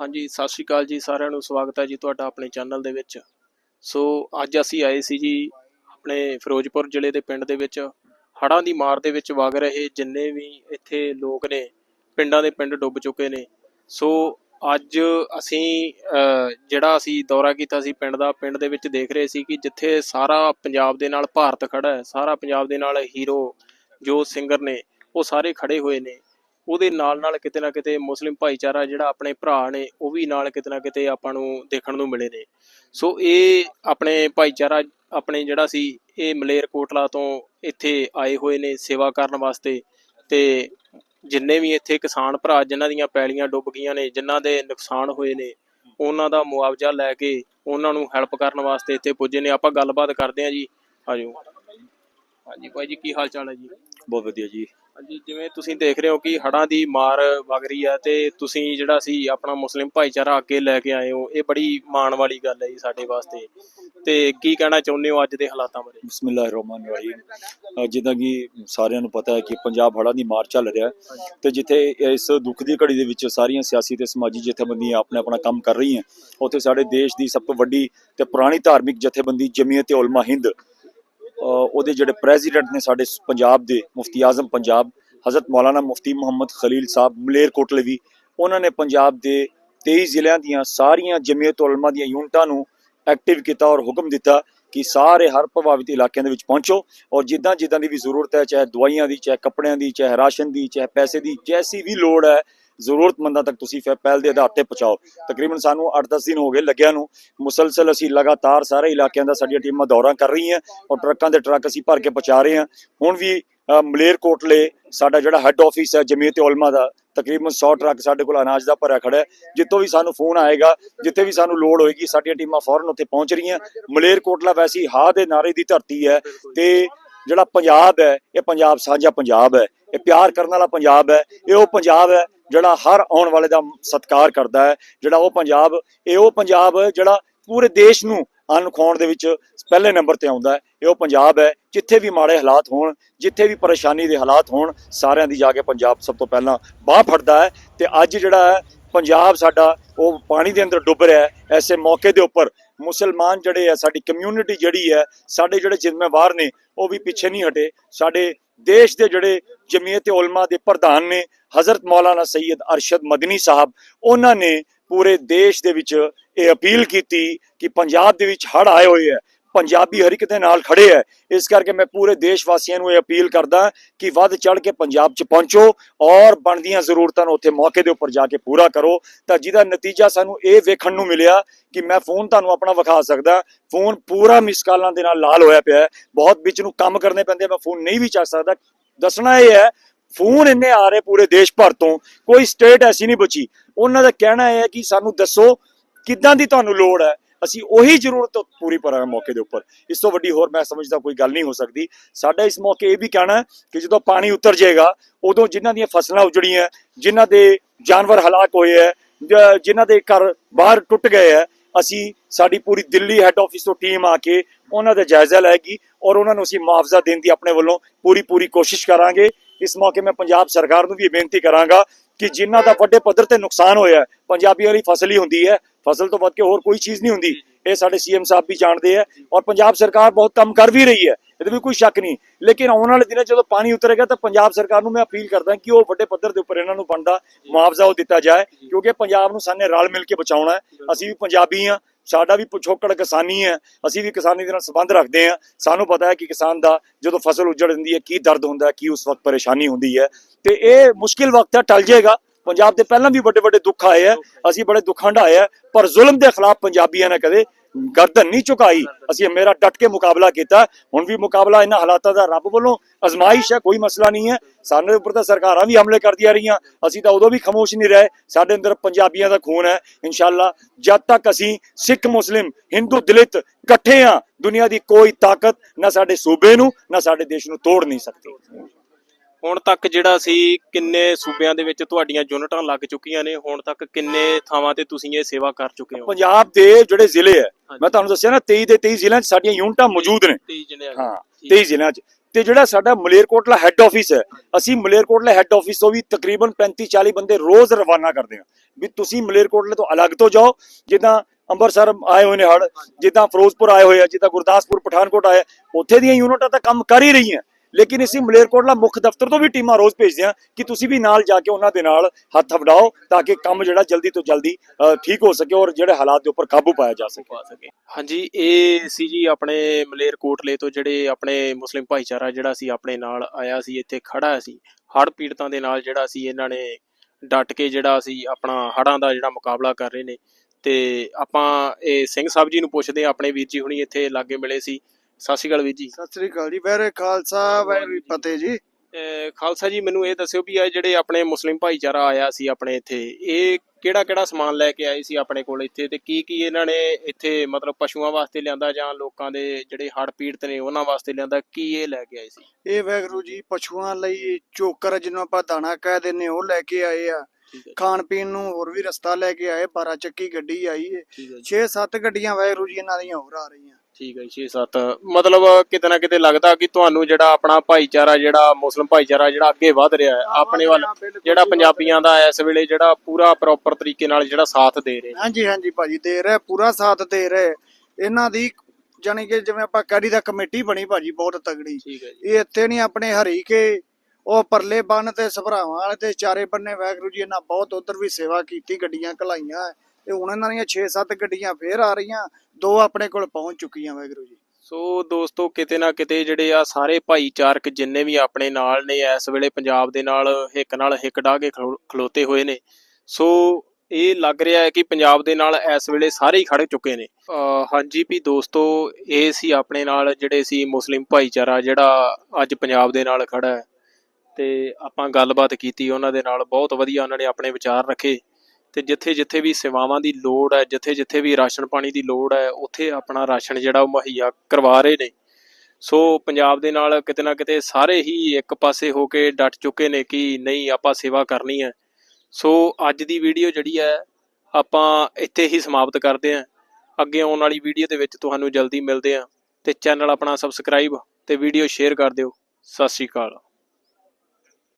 ਹਾਂਜੀ, ਸਤਿ ਸ਼੍ਰੀ ਅਕਾਲ ਜੀ, ਸਾਰਿਆਂ ਨੂੰ ਸਵਾਗਤ ਹੈ ਜੀ ਤੁਹਾਡਾ ਆਪਣੇ ਚੈਨਲ ਦੇ ਵਿੱਚ। ਸੋ, ਅੱਜ ਅਸੀਂ ਆਏ ਸੀ ਜੀ ਆਪਣੇ ਫਿਰੋਜ਼ਪੁਰ ਜ਼ਿਲ੍ਹੇ ਦੇ ਪਿੰਡ ਦੇ ਵਿੱਚ। ਹੜ੍ਹਾਂ ਦੀ ਮਾਰ ਦੇ ਵਿੱਚ ਵਗ ਰਹੇ ਜਿੰਨੇ ਵੀ ਇੱਥੇ ਲੋਕ ਨੇ, ਪਿੰਡਾਂ ਦੇ ਪਿੰਡ ਡੁੱਬ ਚੁੱਕੇ ਨੇ। ਸੋ, ਅੱਜ ਅਸੀਂ ਜਿਹੜਾ ਅਸੀਂ ਦੌਰਾ ਕੀਤਾ ਸੀ ਪਿੰਡ ਦਾ, ਪਿੰਡ ਦੇ ਵਿੱਚ ਦੇਖ ਰਹੇ ਸੀ ਕਿ ਜਿੱਥੇ ਸਾਰਾ ਪੰਜਾਬ ਦੇ ਨਾਲ ਭਾਰਤ ਖੜਾ ਹੈ, ਸਾਰਾ ਪੰਜਾਬ ਦੇ ਨਾਲ ਹੀਰੋ ਜੋ ਸਿੰਗਰ ਨੇ, ਉਹ ਸਾਰੇ ਖੜੇ ਹੋਏ ਨੇ। ਉਹਦੇ ਨਾਲ ਨਾਲ ਕਿਤੇ ਨਾ ਕਿਤੇ ਮੁਸਲਿਮ ਭਾਈਚਾਰਾ ਜਿਹੜਾ ਆਪਣੇ ਭਰਾ ਨੇ, ਉਹ ਵੀ ਨਾਲ ਕਿਤੇ ਨਾ ਕਿਤੇ ਆਪਾਂ ਨੂੰ ਦੇਖਣ ਨੂੰ ਮਿਲੇ ਨੇ। ਸੋ ਇਹ ਆਪਣੇ ਭਾਈਚਾਰਾ, ਆਪਣੇ ਜਿਹੜਾ ਸੀ, ਇਹ ਮਲੇਰਕੋਟਲਾ ਤੋਂ ਇੱਥੇ ਆਏ ਹੋਏ ਨੇ ਸੇਵਾ ਕਰਨ ਵਾਸਤੇ ਤੇ ਜਿੰਨੇ ਵੀ ਇੱਥੇ ਕਿਸਾਨ ਭਰਾ ਜਿਨ੍ਹਾਂ ਦੀਆਂ ਪੈਲੀਆਂ ਡੁੱਬ ਗਈਆਂ ਨੇ, ਜਿਨ੍ਹਾਂ ਦੇ ਨੁਕਸਾਨ ਹੋਏ ਨੇ, ਉਹਨਾਂ ਦਾ ਮੁਆਵਜ਼ਾ ਲੈ ਕੇ ਉਹਨਾਂ ਨੂੰ ਹੈਲਪ ਕਰਨ ਵਾਸਤੇ ਇੱਥੇ ਪੁੱਜੇ ਨੇ। ਆਪਾਂ ਗੱਲਬਾਤ ਕਰਦੇ ਹਾਂ ਜੀ। ਆਜੋ। ਹਾਂਜੀ ਭਾਈ ਜੀ, ਕੀ ਹਾਲ ਚਾਲ ਹੈ ਜੀ? ਬਹੁਤ ਵਧੀਆ ਜੀ। ਹਾਂਜੀ, ਜਿਵੇਂ ਤੁਸੀਂ ਦੇਖ ਰਹੇ ਹੋ ਕਿ ਹੜਾਂ ਦੀ ਮਾਰ ਵਗ ਰਹੀ ਹੈ ਤੇ ਤੁਸੀਂ ਜਿਹੜਾ ਸੀ ਆਪਣਾ ਮੁਸਲਿਮ ਭਾਈਚਾਰਾ ਅੱਗੇ ਲੈ ਕੇ ਆਏ ਹੋ, ਇਹ ਬੜੀ ਮਾਣ ਵਾਲੀ ਗੱਲ ਹੈ ਜੀ ਸਾਡੇ ਵਾਸਤੇ। ਤੇ ਕੀ ਕਹਿਣਾ ਚਾਹੁੰਦੇ ਹੋ ਅੱਜ ਦੇ ਹਾਲਾਤਾਂ ਬਾਰੇ? ਬਿਸਮਿਲ੍ਲਾਹਿਰਰਹਿਮਾਨਿਰਰਹੀਮ। ਜਿੱਦਾਂ ਕਿ ਸਾਰਿਆਂ ਨੂੰ ਪਤਾ ਹੈ ਕਿ ਪੰਜਾਬ ਹੜਾਂ ਦੀ ਮਾਰ ਚੱਲ ਰਿਹਾ ਤੇ ਜਿੱਥੇ ਇਸ ਦੁੱਖ ਦੀ ਘੜੀ ਦੇ ਵਿੱਚ ਸਾਰੀਆਂ ਸਿਆਸੀ ਤੇ ਸਮਾਜੀ ਜਥੇਬੰਦੀਆਂ ਆਪਣੇ ਆਪਣਾ ਕੰਮ ਕਰ ਰਹੀਆਂ, ਉੱਥੇ ਸਾਡੇ ਦੇਸ਼ ਦੀ ਸਭ ਤੋਂ ਵੱਡੀ ਤੇ ਪੁਰਾਣੀ ਧਾਰਮਿਕ ਜਥੇਬੰਦੀ ਜਮੀਅਤ ਉਲਮਾ ਹਿੰਦ ਉਹਦੇ ਜਿਹੜੇ ਪ੍ਰੈਜ਼ੀਡੈਂਟ ਨੇ ਸਾਡੇ ਪੰਜਾਬ ਦੇ ਮੁਫਤੀ ਆਜ਼ਮ ਪੰਜਾਬ, ਹਜ਼ਰਤ ਮੌਲਾਨਾ ਮੁਫਤੀ ਮੁਹੰਮਦ ਖਲੀਲ ਸਾਹਿਬ ਮਲੇਰਕੋਟਲਵੀ ਉਹਨਾਂ ਨੇ ਪੰਜਾਬ ਦੇ 23 ਜ਼ਿਲ੍ਹਿਆਂ ਦੀਆਂ ਸਾਰੀਆਂ ਜਮੀਅਤ ਉਲਮਾ ਦੀਆਂ ਯੂਨਿਟਾਂ ਨੂੰ ਐਕਟਿਵ ਕੀਤਾ ਔਰ ਹੁਕਮ ਦਿੱਤਾ ਕਿ ਸਾਰੇ ਹਰ ਪ੍ਰਭਾਵਿਤ ਇਲਾਕਿਆਂ ਦੇ ਵਿੱਚ ਪਹੁੰਚੋ ਔਰ ਜਿੱਦਾਂ ਜਿੱਦਾਂ ਦੀ ਵੀ ਜ਼ਰੂਰਤ ਹੈ, ਚਾਹੇ ਦਵਾਈਆਂ ਦੀ, ਚਾਹੇ ਕੱਪੜਿਆਂ ਦੀ, ਚਾਹੇ ਰਾਸ਼ਨ ਦੀ, ਚਾਹੇ ਪੈਸੇ ਦੀ, ਜੈਸੀ ਵੀ ਲੋੜ ਹੈ ਜ਼ਰੂਰਤਮੰਦਾਂ ਤੱਕ ਤੁਸੀਂ ਫਿਰ ਪਹਿਲ ਦੇ ਆਧਾਰ ਤੇ ਪਹੁੰਚਾਓ। ਤਕਰੀਬਨ ਸਾਨੂੰ 8-10 ਦਿਨ ਹੋ ਗਏ ਲੱਗਿਆ ਨੂੰ। ਮੁਸਲਸਲ ਅਸੀਂ ਲਗਾਤਾਰ ਸਾਰੇ ਇਲਾਕਿਆਂ ਦਾ ਸਾਡੀਆਂ ਟੀਮਾਂ ਦੌਰਾ ਕਰ ਰਹੀਆਂ ਔਰ ਟਰੱਕਾਂ ਦੇ ਟਰੱਕ ਅਸੀਂ ਭਰ ਕੇ ਪਹੁੰਚਾ ਰਹੇ ਹਾਂ। ਹੁਣ ਵੀ ਅ, ਮਲੇਰਕੋਟਲੇ ਸਾਡਾ ਜਿਹੜਾ ਹੈੱਡ ਆਫਿਸ ਹੈ ਜਮੀਅਤ ਉਲਮਾ ਦਾ ਤਕਰੀਬਨ 100 ਟਰੱਕ ਸਾਡੇ ਕੋਲ ਅਨਾਜ ਦਾ ਭਰਿਆ ਖੜਾ ਹੈ। ਜਿੱਥੋਂ ਵੀ ਸਾਨੂੰ ਫੋਨ ਆਏਗਾ ਜਿੱਥੇ ਵੀ ਸਾਨੂੰ ਲੋੜ ਹੋਏਗੀ ਸਾਡੀਆਂ ਟੀਮਾਂ ਫੌਰਨ ਉੱਥੇ ਪਹੁੰਚ ਰਹੀਆਂ। ਮਲੇਰਕੋਟਲਾ ਵੈਸੀ ਹਾ ਦੇ ਨਾਰੇ ਦੀ ਧਰਤੀ ਹੈ ਤੇ ਜਿਹੜਾ ਪੰਜਾਬ ਹੈ ਇਹ ਪੰਜਾਬ ਸਾਂਝਾ ਪੰਜਾਬ ਹੈ। ਇਹ ਪਿਆਰ ਕਰਨ ਵਾਲਾ ਪੰਜਾਬ ਹੈ ਇਹ ਉਹ ਪੰਜਾਬ ਹੈ ਜਿਹੜਾ ਹਰ ਆਉਣ ਵਾਲੇ ਦਾ ਸਤਿਕਾਰ ਕਰਦਾ ਹੈ, ਜਿਹੜਾ ਉਹ ਪੰਜਾਬ, ਇਹ ਉਹ ਪੰਜਾਬ ਜਿਹੜਾ ਪੂਰੇ ਦੇਸ਼ ਨੂੰ ਅੰਨ ਖਾਣ ਦੇ ਵਿੱਚ ਪਹਿਲੇ ਨੰਬਰ ਤੇ ਆਉਂਦਾ ਹੈ, ਇਹ ਉਹ ਪੰਜਾਬ ਹੈ, ਜਿੱਥੇ ਵੀ ਮਾੜੇ ਹਾਲਾਤ ਹੋਣ, ਜਿੱਥੇ ਵੀ ਪਰੇਸ਼ਾਨੀ ਦੇ ਹਾਲਾਤ ਹੋਣ, ਸਾਰਿਆਂ ਦੀ ਜਾ ਕੇ ਪੰਜਾਬ ਸਭ ਤੋਂ ਪਹਿਲਾਂ ਬਾਹ ਫੜਦਾ ਹੈ ਤੇ ਅੱਜ ਜਿਹੜਾ ਹੈ, ਪੰਜਾਬ ਸਾਡਾ ਉਹ ਪਾਣੀ ਦੇ ਅੰਦਰ ਡੁੱਬ ਰਿਹਾ ਹੈ, ਐਸੇ ਮੌਕੇ ਦੇ ਉੱਪਰ ਮੁਸਲਮਾਨ ਜਿਹੜੇ ਆ ਸਾਡੀ ਕਮਿਊਨਿਟੀ ਜਿਹੜੀ ਹੈ, ਸਾਡੇ ਜਿਹੜੇ ਜ਼ਿੰਮੇਵਾਰ ਨੇ, ਉਹ ਵੀ ਪਿੱਛੇ ਨਹੀਂ ਹਟੇ, ਸਾਡੇ ਦੇਸ਼ ਦੇ ਜਿਹੜੇ ਜਮੀਅਤ ਉਲਮਾ ਦੇ ਪ੍ਰਧਾਨ ਨੇ, ਹਜ਼ਰਤ ਮੌਲਾਨਾ ਸੈਯਦ ਅਰਸ਼ਦ ਮਦਨੀ ਸਾਹਿਬ, ਉਹਨਾਂ ਨੇ ਪੂਰੇ ਦੇਸ਼ ਦੇ ਵਿੱਚ ਇਹ ਅਪੀਲ ਕੀਤੀ ਕਿ ਪੰਜਾਬ ਦੇ ਵਿੱਚ ਹੜ੍ਹ ਆਏ ਹੋਏ ਹੈ। ਪੰਜਾਬੀ ਹਰ ਇੱਕ ਦੇ ਨਾਲ ਖੜੇ ਹੈ। ਇਸ ਕਰਕੇ ਮੈਂ ਪੂਰੇ ਦੇਸ਼ ਵਾਸੀਆਂ ਨੂੰ ਇਹ ਅਪੀਲ ਕਰਦਾ ਕਿ ਵੱਧ ਚੜ ਕੇ ਪੰਜਾਬ 'ਚ ਪਹੁੰਚੋ ਔਰ ਬਣਦੀਆਂ ਜ਼ਰੂਰਤਾਂ ਨੂੰ ਉੱਥੇ ਮੌਕੇ ਦੇ ਉੱਪਰ ਜਾ ਕੇ ਪੂਰਾ ਕਰੋ। ਤਾਂ ਜਿਹਦਾ ਨਤੀਜਾ ਸਾਨੂੰ ਇਹ ਵੇਖਣ ਨੂੰ ਮਿਲਿਆ ਕਿ ਮੈਂ ਫੋਨ ਤੁਹਾਨੂੰ ਆਪਣਾ ਵਿਖਾ ਸਕਦਾ। ਫੋਨ ਪੂਰਾ ਮਿਸਕਾਲਾਂ ਦੇ ਨਾਲ ਲਾਲ ਹੋਇਆ ਪਿਆ ਬਹੁਤ ਵਿੱਚ ਨੂੰ ਕੰਮ ਕਰਨੇ ਪੈਂਦੇ ਮੈਂ ਫੋਨ ਨਹੀਂ ਵੀ ਚੱਕ ਸਕਦਾ। ਦੱਸਣਾ ਇਹ ਹੈ, ਫੋਨ ਇੰਨੇ ਆ ਰਹੇ ਪੂਰੇ ਦੇਸ਼ ਭਰ ਤੋਂ, ਕੋਈ ਸਟੇਟ ਐਸੀ ਨਹੀਂ ਬਚੀ। ਉਹਨਾਂ ਦਾ ਕਹਿਣਾ ਇਹ ਹੈ ਕਿ ਸਾਨੂੰ ਦੱਸੋ ਕਿੱਦਾਂ ਦੀ ਤੁਹਾਨੂੰ ਲੋੜ ਹੈ। ਅਸੀਂ ਉਹੀ ਜ਼ਰੂਰਤ ਪੂਰੀ ਕਰਾਂਗੇ ਮੌਕੇ ਦੇ ਉੱਪਰ। ਇਸ ਤੋਂ ਵੱਡੀ ਹੋਰ ਮੈਂ ਸਮਝਦਾ ਕੋਈ ਗੱਲ ਨਹੀਂ ਹੋ ਸਕਦੀ। ਸਾਡਾ ਇਸ ਮੌਕੇ ਇਹ ਵੀ ਕਹਿਣਾ ਕਿ ਜਦੋਂ ਪਾਣੀ ਉਤਰ ਜਾਏਗਾ, ਉਦੋਂ ਜਿਨ੍ਹਾਂ ਦੀਆਂ ਫਸਲਾਂ ਉਜੜੀਆਂ, ਜਿਨ੍ਹਾਂ ਦੇ ਜਾਨਵਰ ਹਲਾਕ ਹੋਏ ਹੈ, ਜ- ਜਿਨ੍ਹਾਂ ਦੇ ਘਰ ਬਾਹਰ ਟੁੱਟ ਗਏ ਹੈ, ਅਸੀਂ ਸਾਡੀ ਪੂਰੀ ਦਿੱਲੀ ਹੈੱਡ ਆਫਿਸ ਤੋਂ ਟੀਮ ਆ ਕੇ ਉਹਨਾਂ ਦਾ ਜਾਇਜ਼ਾ ਲੈਗੀ ਔਰ ਉਹਨਾਂ ਨੂੰ ਅਸੀਂ ਮੁਆਵਜ਼ਾ ਦੇਣ ਦੀ ਆਪਣੇ ਵੱਲੋਂ ਪੂਰੀ ਪੂਰੀ ਕੋਸ਼ਿਸ਼ ਕਰਾਂਗੇ। ਇਸ ਮੌਕੇ ਮੈਂ ਪੰਜਾਬ ਸਰਕਾਰ ਨੂੰ ਵੀ ਇਹ ਬੇਨਤੀ ਕਰਾਂਗਾ ਕਿ ਜਿਨ੍ਹਾਂ ਦਾ ਵੱਡੇ ਪੱਧਰ ਤੇ ਨੁਕਸਾਨ ਹੋਇਆ ਪੰਜਾਬੀਆਂ ਦੀ ਫਸਲ ਹੀ ਹੁੰਦੀ ਹੈ, ਫਸਲ ਤੋਂ ਵੱਧ ਕੇ ਹੋਰ ਕੋਈ ਚੀਜ਼ ਨਹੀਂ ਹੁੰਦੀ। ਇਹ ਸਾਡੇ ਸੀਐਮ ਸਾਹਿਬ ਵੀ ਜਾਣਦੇ ਆ ਔਰ ਪੰਜਾਬ ਸਰਕਾਰ ਬਹੁਤ ਕੰਮ ਕਰ ਵੀ ਰਹੀ ਹੈ, ਇਹਦੇ ਵਿੱਚ ਕੋਈ ਸ਼ੱਕ ਨਹੀਂ। ਲੇਕਿਨ ਆਉਣ ਵਾਲੇ ਦਿਨਾਂ ਜਦੋਂ ਪਾਣੀ ਉਤਰੇਗਾ ਤਾਂ ਪੰਜਾਬ ਸਰਕਾਰ ਨੂੰ ਮੈਂ ਅਪੀਲ ਕਰਦਾ ਕਿ ਉਹ ਵੱਡੇ ਪੱਧਰ ਦੇ ਉੱਪਰ ਇਹਨਾਂ ਨੂੰ ਬਣਦਾ ਮੁਆਵਜ਼ਾ ਉਹ ਦਿੱਤਾ ਜਾਏ, ਕਿਉਂਕਿ ਪੰਜਾਬ ਨੂੰ ਸਾਨੇ ਰਲ ਮਿਲ ਕੇ ਬਚਾਉਣਾ ਹੈ। ਅਸੀਂ ਵੀ ਪੰਜਾਬੀ ਹਾਂ ਸਾਡਾ ਵੀ ਪਿਛੋਕੜ ਕਿਸਾਨੀ ਹੈ, ਅਸੀਂ ਵੀ ਕਿਸਾਨੀ ਦੇ ਨਾਲ ਸੰਬੰਧ ਰੱਖਦੇ ਹਾਂ। ਸਾਨੂੰ ਪਤਾ ਹੈ ਕਿ ਕਿਸਾਨ ਦਾ ਜਦੋਂ ਫਸਲ ਉੱਜੜ ਜਾਂਦੀ ਹੈ, ਕੀ ਦਰਦ ਹੁੰਦਾ ਹੈ, ਕੀ ਉਸ ਵਕਤ ਪਰੇਸ਼ਾਨੀ ਹੁੰਦੀ ਹੈ। ਤੇ ਇਹ ਮੁਸ਼ਕਿਲ ਵਕਤ ਹੈ, ਟਲ ਜਾਏਗਾ। ਪੰਜਾਬ ਦੇ ਪਹਿਲਾਂ ਵੀ ਵੱਡੇ ਵੱਡੇ ਦੁੱਖ ਆਏ ਆ ਅਸੀਂ ਬੜੇ ਦੁੱਖ ਹੰਢਾਏ ਆ ਪਰ ਜ਼ੁਲਮ ਦੇ ਖਿਲਾਫ ਪੰਜਾਬੀਆਂ ਨੇ ਕਦੇ ਗਰਦਨ ਨਹੀਂ ਝੁਕਾਈ। ਅਸੀਂ ਮੇਰਾ ਡਟ ਕੇ ਮੁਕਾਬਲਾ ਕੀਤਾ। ਹੁਣ ਵੀ ਮੁਕਾਬਲਾ ਇਹਨਾਂ ਹਾਲਾਤਾਂ ਦਾ ਰੱਬ ਵੱਲੋਂ ਅਜ਼ਮਾਇਸ਼ ਹੈ, ਕੋਈ ਮਸਲਾ ਨਹੀਂ ਹੈ। ਸਾਡੇ ਉੱਪਰ ਤਾਂ ਸਰਕਾਰਾਂ ਵੀ ਹਮਲੇ ਕਰਦੀਆਂ ਰਹੀਆਂ। ਅਸੀਂ ਤਾਂ ਉਦੋਂ ਵੀ ਖਾਮੋਸ਼ ਨਹੀਂ ਰਹੇ। ਸਾਡੇ ਅੰਦਰ ਪੰਜਾਬੀਆਂ ਦਾ ਖੂਨ ਹੈ। ਇਨਸ਼ਾਅੱਲਾ, ਜਦ ਤੱਕ ਅਸੀਂ ਸਿੱਖ, ਮੁਸਲਿਮ, ਹਿੰਦੂ, ਦਲਿਤ ਇਕੱਠੇ ਆ ਦੁਨੀਆ ਦੀ ਕੋਈ ਤਾਕਤ ਨਾ ਸਾਡੇ ਸੂਬੇ ਨੂੰ, ਨਾ ਸਾਡੇ ਦੇਸ਼ ਨੂੰ ਤੋੜ ਨਹੀਂ ਸਕਦੀ। ਹੁਣ ਤੱਕ ਜਿਹੜਾ ਸੀ ਕਿੰਨੇ ਸੂਬਿਆਂ ਦੇ ਵਿੱਚ ਤੁਹਾਡੀਆਂ ਯੂਨਿਟਾਂ ਲੱਗ ਚੁੱਕੀਆਂ ਨੇ? ਹੁਣ ਤੱਕ ਕਿੰਨੇ ਥਾਵਾਂ ਤੇ ਤੁਸੀਂ ਇਹ ਸੇਵਾ ਕਰ ਚੁੱਕੇ ਹੋ? ਪੰਜਾਬ ਦੇ ਜਿਹੜੇ ਜ਼ਿਲ੍ਹੇ ਹੈ ਮੈਂ ਤੁਹਾਨੂੰ ਦੱਸਿਆ ਨਾ 23 ਦੇ 23 ਜ਼ਿਲ੍ਹਿਆਂ 'ਚ ਸਾਡੀਆਂ ਯੂਨਿਟਾਂ ਮੌਜੂਦ ਨੇ। 23 ਜਣੇ ਹਾਂ 23 ਜ਼ਿਲ੍ਹਿਆਂ 'ਚ। ਤੇ ਜਿਹੜਾ ਸਾਡਾ ਮਲੇਰਕੋਟਲਾ ਹੈੱਡ ਆਫਿਸ ਹੈ ਅਸੀਂ ਮਲੇਰਕੋਟਲਾ ਹੈੱਡ ਆਫਿਸ ਤੋਂ ਵੀ ਤਕਰੀਬਨ 35 40 ਬੰਦੇ ਰੋਜ਼ ਰਵਾਨਾ ਕਰਦੇ ਹਾਂ। ਵੀ ਤੁਸੀਂ ਮਲੇਰਕੋਟਲੇ ਤੋਂ ਅਲੱਗ ਤੋਂ ਜਾਓ ਜਿੱਦਾਂ ਅੰਮ੍ਰਿਤਸਰ ਆਏ ਹੋਏ ਨੇ ਹੜ ਜਿੱਦਾਂ ਫਿਰੋਜ਼ਪੁਰ ਆਏ ਹੋਏ ਆ ਜਿੱਦਾਂ ਗੁਰਦਾਸਪੁਰ ਪਠਾਨਕੋਟ ਆਏ ਉੱਥੇ ਦੀਆਂ ਯੂਨਿਟਾਂ ਤਾਂ ਕੰਮ ਕਰ ਹੀ ਰਹੀਆਂ। ਲੇਕਿਨ ਅਸੀਂ ਮਲੇਰਕੋਟਲਾ ਮੁੱਖ ਦਫ਼ਤਰ ਤੋਂ ਵੀ ਟੀਮਾਂ ਰੋਜ਼ ਭੇਜਦੇ ਹਾਂ ਕਿ ਤੁਸੀਂ ਵੀ ਨਾਲ ਜਾ ਕੇ ਉਹਨਾਂ ਦੇ ਨਾਲ ਹੱਥ ਵਡਾਓ ਤਾਂ ਕਿ ਕੰਮ ਜਿਹੜਾ ਜਲਦੀ ਤੋਂ ਜਲਦੀ ਠੀਕ ਹੋ ਸਕੇ ਔਰ ਜਿਹੜੇ ਹਾਲਾਤ ਦੇ ਉੱਪਰ ਕਾਬੂ ਪਾਇਆ ਜਾ ਸਕੇ। ਹਾਂਜੀ, ਇਹ ਸੀ ਜੀ ਆਪਣੇ ਮਲੇਰਕੋਟਲੇ ਤੋਂ ਜਿਹੜੇ ਆਪਣੇ ਮੁਸਲਿਮ ਭਾਈਚਾਰਾ ਜਿਹੜਾ ਸੀ ਆਪਣੇ ਨਾਲ ਆਇਆ ਸੀ, ਇੱਥੇ ਖੜਾ ਸੀ। ਹੜ੍ਹ ਪੀੜਤਾਂ ਦੇ ਨਾਲ ਜਿਹੜਾ ਸੀ, ਇਹਨਾਂ ਨੇ ਡਟ ਕੇ ਜਿਹੜਾ ਸੀ, ਆਪਣਾ ਹੜਾਂ ਦਾ ਜਿਹੜਾ ਮੁਕਾਬਲਾ ਕਰ ਰਹੇ ਨੇ। ਤੇ ਆਪਾਂ ਇਹ ਸਿੰਘ ਸਾਹਿਬ ਜੀ ਨੂੰ ਪੁੱਛਦੇ ਹਾਂ, ਆਪਣੇ ਵੀਰ ਜੀ ਹੁਣੀ ਇੱਥੇ ਲਾਗੇ ਮਿਲੇ ਸੀ। ਸਤਿ ਸ਼੍ਰੀ ਅਕਾਲ ਵੀਰ ਜੀ। ਸਤਿ ਸ੍ਰੀ ਅਕਾਲ ਜੀ ਵੈਰੇ ਖਾਲਸਾ ਵੈਰੀ ਫਤਿਹ ਜੀ। ਅਹ ਖਾਲਸਾ ਜੀ ਮੈਨੂੰ ਇਹ ਦੱਸਿਓ ਵੀ ਇਹ ਜਿਹੜੇ ਆਪਣੇ ਮੁਸਲਿਮ ਭਾਈਚਾਰਾ ਆਇਆ ਸੀ ਆਪਣੇ ਇੱਥੇ ਇਹ ਕਿਹੜਾ ਕਿਹੜਾ ਸਮਾਨ ਲੈ ਕੇ ਆਏ ਸੀ ਆਪਣੇ ਕੋਲ ਇੱਥੇ ਤੇ ਕੀ ਕੀ ਇਹਨਾਂ ਨੇ ਇੱਥੇ ਮਤਲਬ ਪਸ਼ੂਆਂ ਵਾਸਤੇ ਲਿਆਂਦਾ ਜਾਂ ਲੋਕਾਂ ਦੇ ਜਿਹੜੇ ਹੜ੍ਹ ਪੀੜਤ ਨੇ ਉਹਨਾਂ ਵਾਸਤੇ ਲਿਆਂਦਾ ਕੀ ਇਹ ਲੈ ਕੇ ਆਏ ਸੀ? ਇਹ ਵੈਗਰੂ ਜੀ ਪਸ਼ੂਆਂ ਲਈ ਚੋਕਰ ਜਿਹਨੂੰ ਆਪਾਂ ਦਾਣਾ ਕਹਿ ਦਿੰਨੇ ਉਹ ਲੈ ਕੇ ਆਏ ਆ। ਠੀਕ ਹੈ ਖਾਣ ਪੀਣ ਨੂੰ ਹੋਰ ਵੀ ਰਸਤਾ ਲੈ ਕੇ ਆਏ 12 ਚੱਕੀ ਗੱਡੀ ਆਈ ਏ। ਠੀਕ ਹੈ ਜੀ। 6-7 ਗੱਡੀਆਂ ਵੈਗਰੂ ਜੀ ਇਹਨਾਂ ਦੀਆਂ ਹੋਰ ਆ ਰਹੀਆਂ। ਠੀਕ ਹੈ 6-7 ਮਤਲਬ ਕਿਤੇ ਨਾ ਕਿਤੇ ਲੱਗਦਾ ਕਿ ਤੁਹਾਨੂੰ ਜਿਹੜਾ ਆਪਣਾ ਭਾਈਚਾਰਾ ਜਿਹੜਾ ਮੁਸਲਿਮ ਭਾਈਚਾਰਾ ਜਿਹੜਾ ਅੱਗੇ ਵਧ ਰਿਹਾ ਹੈ। ਆਪਣੇ ਵੱਲ ਜਿਹੜਾ ਪੰਜਾਬੀਆਂ ਦਾ ਇਸ ਵੇਲੇ ਜਿਹੜਾ ਪੂਰਾ ਪ੍ਰੋਪਰ ਤਰੀਕੇ ਨਾਲ ਜਿਹੜਾ ਸਾਥ ਦੇ ਰਹੇ ਹਾਂਜੀ ਹਾਂਜੀ ਭਾਜੀ ਦੇ ਰਹੇ ਪੂਰਾ ਸਾਥ ਦੇ ਰਹੇ। ਇਹਨਾਂ ਦੀ ਜਾਣੀ ਕਿ ਜਿਵੇਂ ਆਪਾਂ ਕਹਿ ਦਾ ਕਮੇਟੀ ਬਣੀ ਭਾਜੀ ਬਹੁਤ ਤਗੜੀ ਇਹ ਇੱਥੇ ਨਹੀਂ ਆਪਣੇ ਹਰੀ ਕੇ ਉਹ ਪਰਲੇ ਬੰਨ ਤੇ ਸਭਰਾਵਾਂ ਵਾਲੇ ਤੇ ਚਾਰੇ ਬੰਨੇ ਵੈਗਰੂ ਜੀ ਇਹਨਾਂ ਬਹੁਤ ਉਧਰ ਵੀ ਸੇਵਾ ਕੀਤੀ ਗੱਡੀਆਂ ਘਲਾਈਆਂ। ਤੇ ਹੁਣ ਇਹਨਾਂ ਦੀਆਂ 6-7 ਗੱਡੀਆਂ ਫੇਰ ਆ ਰਹੀਆਂ, ਦੋ ਆਪਣੇ ਕੋਲ ਪਹੁੰਚ ਚੁੱਕੀਆਂ ਵੈਗਰੂ ਜੀ। ਸੋ ਦੋਸਤੋ, ਕਿਤੇ ਨਾ ਕਿਤੇ ਜਿਹੜੇ ਆ ਸਾਰੇ ਭਾਈਚਾਰਕ ਜਿੰਨੇ ਵੀ ਆਪਣੇ ਨਾਲ ਨੇ, ਇਸ ਵੇਲੇ ਪੰਜਾਬ ਦੇ ਨਾਲ ਹਿੱਕ ਨਾਲ ਹਿੱਕ ਢਾ ਕੇ ਖਲੋਤੇ ਹੋਏ ਨੇ। ਸੋ ਇਹ ਲੱਗ ਰਿਹਾ ਹੈ ਕਿ ਪੰਜਾਬ ਦੇ ਨਾਲ ਇਸ ਵੇਲੇ ਸਾਰੇ ਹੀ ਖੜ ਚੁੱਕੇ ਨੇ। ਹਾਂਜੀ ਵੀ ਦੋਸਤੋ, ਇਹ ਸੀ ਆਪਣੇ ਨਾਲ ਜਿਹੜੇ ਸੀ ਮੁਸਲਿਮ ਭਾਈਚਾਰਾ ਜਿਹੜਾ ਅੱਜ ਪੰਜਾਬ ਦੇ ਨਾਲ ਖੜਾ ਹੈ। ਤੇ ਆਪਾਂ ਗੱਲਬਾਤ ਕੀਤੀ, ਉਹਨਾਂ ਦੇ ਨਾਲ ਬਹੁਤ ਵਧੀਆ ਉਹਨਾਂ ਨੇ ਆਪਣੇ ਵਿਚਾਰ ਰੱਖੇ। ਤੇ ਜਿੱਥੇ ਜਿੱਥੇ ਵੀ ਸੇਵਾਵਾਂ ਦੀ ਲੋੜ ਹੈ, ਜਿੱਥੇ ਜਿੱਥੇ ਵੀ ਰਾਸ਼ਨ ਪਾਣੀ ਦੀ ਲੋੜ ਹੈ, ਉੱਥੇ ਆਪਣਾ ਰਾਸ਼ਨ ਜਿਹੜਾ ਉਹ ਮੁਹੱਈਆ ਕਰਵਾ ਰਹੇ ਨੇ। ਸੋ ਪੰਜਾਬ ਦੇ ਨਾਲ ਕਿਤੇ ਨਾ ਕਿਤੇ ਸਾਰੇ ਹੀ ਇੱਕ ਪਾਸੇ ਹੋ ਕੇ ਡਟ ਚੁੱਕੇ ਨੇ ਕਿ ਨਹੀਂ, ਆਪਾਂ ਸੇਵਾ ਕਰਨੀ ਹੈ। ਸੋ ਅੱਜ ਦੀ ਵੀਡੀਓ ਜਿਹੜੀ ਹੈ, ਆਪਾਂ ਇੱਥੇ ਹੀ ਸਮਾਪਤ ਕਰਦੇ ਹਾਂ। ਅੱਗੇ ਆਉਣ ਵਾਲੀ ਵੀਡੀਓ ਦੇ ਵਿੱਚ ਤੁਹਾਨੂੰ ਜਲਦੀ ਮਿਲਦੇ ਹਾਂ। ਤੇ ਚੈਨਲ ਆਪਣਾ ਸਬਸਕ੍ਰਾਈਬ ਤੇ ਵੀਡੀਓ ਸ਼ੇਅਰ ਕਰ ਦਿਓ। ਸਤਿ ਸ਼੍ਰੀ ਅਕਾਲ।